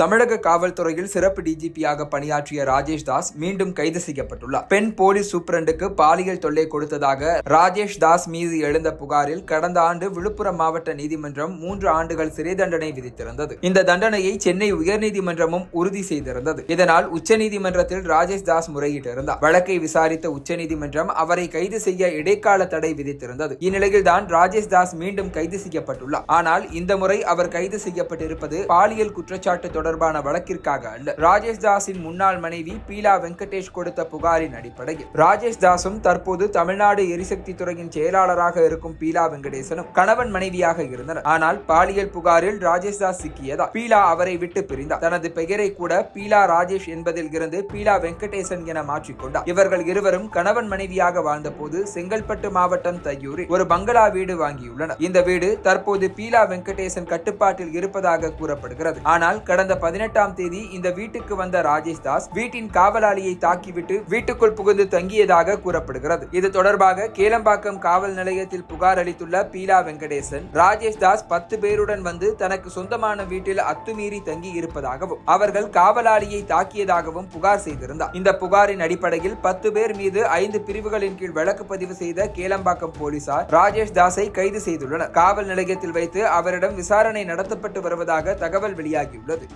தமிழக காவல்துறையில் சிறப்பு டிஜிபியாக பணியாற்றிய ராஜேஷ் தாஸ் மீண்டும் கைது செய்யப்பட்டுள்ளார். பெண் போலீஸ் சூப்பரண்டுக்கு பாலியல் தொல்லை கொடுத்ததாக ராஜேஷ் தாஸ் மீது எழுந்த புகாரில் கடந்த ஆண்டு விழுப்புரம் மாவட்ட நீதிமன்றம் மூன்று ஆண்டுகள் சிறை தண்டனை விதித்திருந்தது. இந்த தண்டனையை சென்னை உயர்நீதிமன்றமும் உறுதி செய்திருந்தது. இதனால் உச்சநீதிமன்றத்தில் ராஜேஷ் தாஸ் முறையிட்டிருந்தார். வழக்கை விசாரித்த உச்சநீதிமன்றம் அவரை கைது செய்ய இடைக்கால தடை விதித்திருந்தது. இந்நிலையில் தான் ராஜேஷ் தாஸ் மீண்டும் கைது செய்யப்பட்டுள்ளார். ஆனால் இந்த முறை அவர் கைது செய்யப்பட்டிருப்பது பாலியல் குற்றச்சாட்டு தொடர் தொடர்பான வழக்கிற்காக அல்ல. ராஜேஷ் தாஸின் முன்னாள் மனைவி பீலா வெங்கடேஷ் கொடுத்த புகாரின் அடிப்படையில் ராஜேஷ் தாஸும் தற்போது தமிழ்நாடு எரிசக்தி துறையின் செயலாளராக இருக்கும் பீலா வெங்கடேசனும் கணவன் மனைவியாக இருந்தனர். ஆனால் பாலியல் புகாரில் ராஜேஷ் தாஸ் சிக்கியதா பீலா அவரை விட்டு பிரிந்தார். தனது பெயரை கூட பீலா ராஜேஷ் என்பதில் இருந்து பீலா வெங்கடேசன் என மாற்றிக்கொண்டார் இவர்கள் இருவரும் கணவன் மனைவியாக வாழ்ந்தபோது செங்கல்பட்டு மாவட்டம் தையூரில் ஒரு பங்களா வீடு வாங்கியுள்ளனர். இந்த வீடு தற்போது பீலா வெங்கடேசன் கட்டுப்பாட்டில் இருப்பதாக கூறப்படுகிறது. ஆனால் கடந்த பதினெட்டாம் தேதி இந்த வீட்டுக்கு வந்த ராஜேஷ் தாஸ் வீட்டின் காவலாளியை தாக்கிவிட்டு வீட்டுக்குள் புகுந்து தங்கியதாக கூறப்படுகிறது. இது தொடர்பாக கேளம்பாக்கம் காவல் நிலையத்தில் புகார் அளித்துள்ள பீலா வெங்கடேசன் ராஜேஷ் தாஸ் பத்து பேருடன் வந்து தனக்கு சொந்தமான வீட்டில் அத்துமீறி தங்கி இருப்பதாகவும் அவர்கள் காவலாளியை தாக்கியதாகவும் புகார் செய்திருந்தார். இந்த புகாரின் அடிப்படையில் பத்து பேர் மீது ஐந்து பிரிவுகளின் கீழ் வழக்கு பதிவு செய்த கேளம்பாக்கம் போலீசார் ராஜேஷ் தாஸை கைது செய்துள்ளனர். காவல் நிலையத்தில் வைத்து அவரிடம் விசாரணை நடத்தப்பட்டு வருவதாக தகவல் வெளியாகியுள்ளது.